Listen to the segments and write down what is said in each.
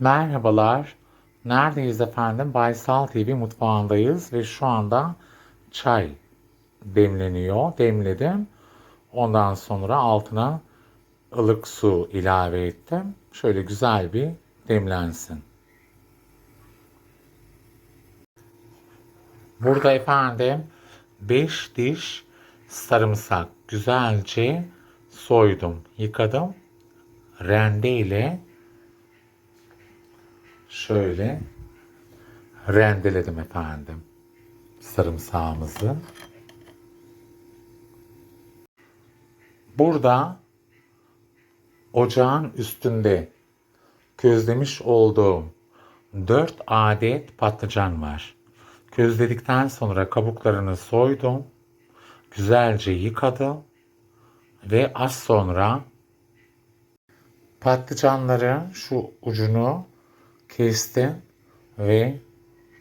Merhabalar. Neredeyiz efendim? Baysal TV mutfağındayız ve şu anda çay demleniyor. Demledim. Ondan sonra altına ılık su ilave ettim. Şöyle güzel bir demlensin. Burada efendim 5 diş sarımsak güzelce soydum, yıkadım. Rende ile şöyle rendeledim efendim sarımsağımızı. Burada ocağın üstünde közlemiş olduğum 4 adet patlıcan var. Közledikten sonra kabuklarını soydum. Güzelce yıkadım. Ve az sonra patlıcanları şu ucunu kestim ve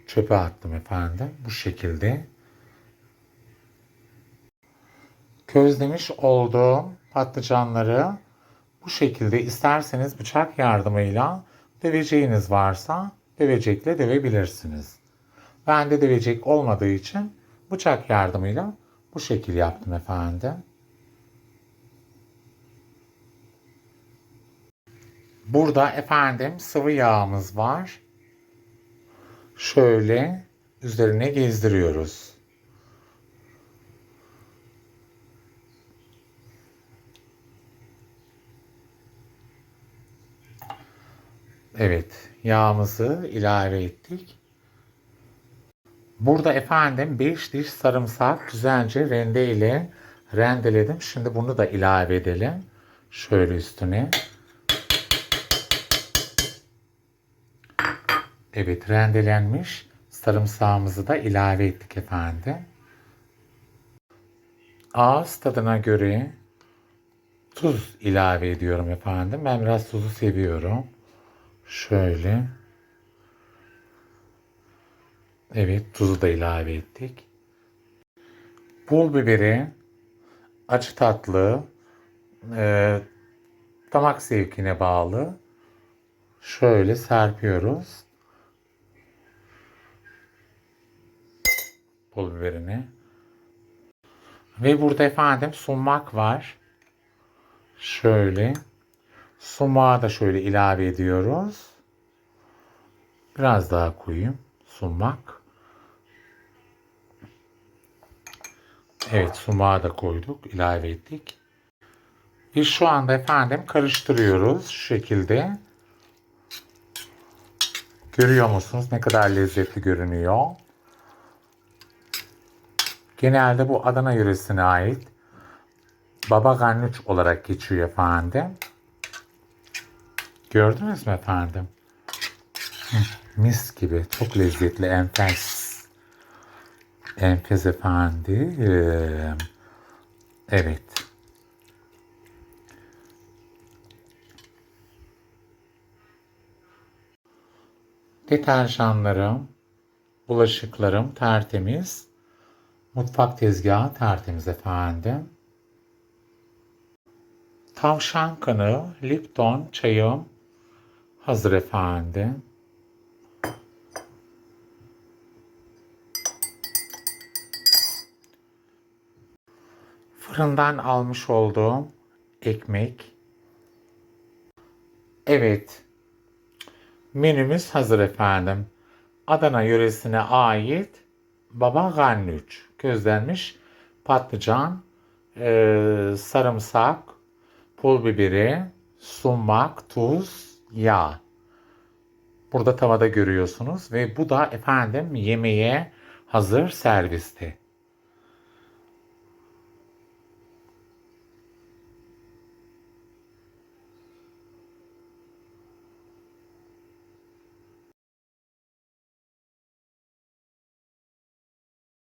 çöpe attım efendim. Bu şekilde. Közlemiş olduğum patlıcanları bu şekilde isterseniz bıçak yardımıyla döveceğiniz varsa dövecekle dövebilirsiniz. Bende dövecek olmadığı için bıçak yardımıyla bu şekil yaptım efendim. Burada efendim sıvı yağımız var. Şöyle üzerine gezdiriyoruz. Evet, yağımızı ilave ettik. Burada efendim 5 diş sarımsak güzelce rende ile rendeledim. Şimdi bunu da ilave edelim. Şöyle üstüne. Evet rendelenmiş sarımsağımızı da ilave ettik efendim. Ağız tadına göre tuz ilave ediyorum efendim. Ben biraz tuzu seviyorum. Şöyle. Evet tuzu da ilave ettik. Pul biberi acı tatlı e, damak zevkine bağlı. Şöyle serpiyoruz. Pul biberini. Ve burada efendim sumak var. Şöyle. Sumağı da şöyle ilave ediyoruz. Biraz daha koyayım. Sumak. Evet sumağı da koyduk. ilave ettik. Biz şu anda efendim karıştırıyoruz şu şekilde. Görüyor musunuz ne kadar lezzetli görünüyor. Genelde bu Adana yöresine ait baba ganoush olarak geçiyor efendim. Gördünüz mü efendim? Mis gibi. Çok lezzetli. Enfes. Enfes efendim. Evet. Deterjanlarım, bulaşıklarım tertemiz. Mutfak tezgahı tertemiz efendim. Tavşan kanı, Lipton çayım hazır efendim. Fırından almış olduğum ekmek. Evet. Menümüz hazır efendim. Adana yöresine ait baba ganoush, közlenmiş patlıcan, e, sarımsak, pul biberi, sumak, tuz, yağ. Burada tavada görüyorsunuz ve bu da efendim yemeğe hazır serviste.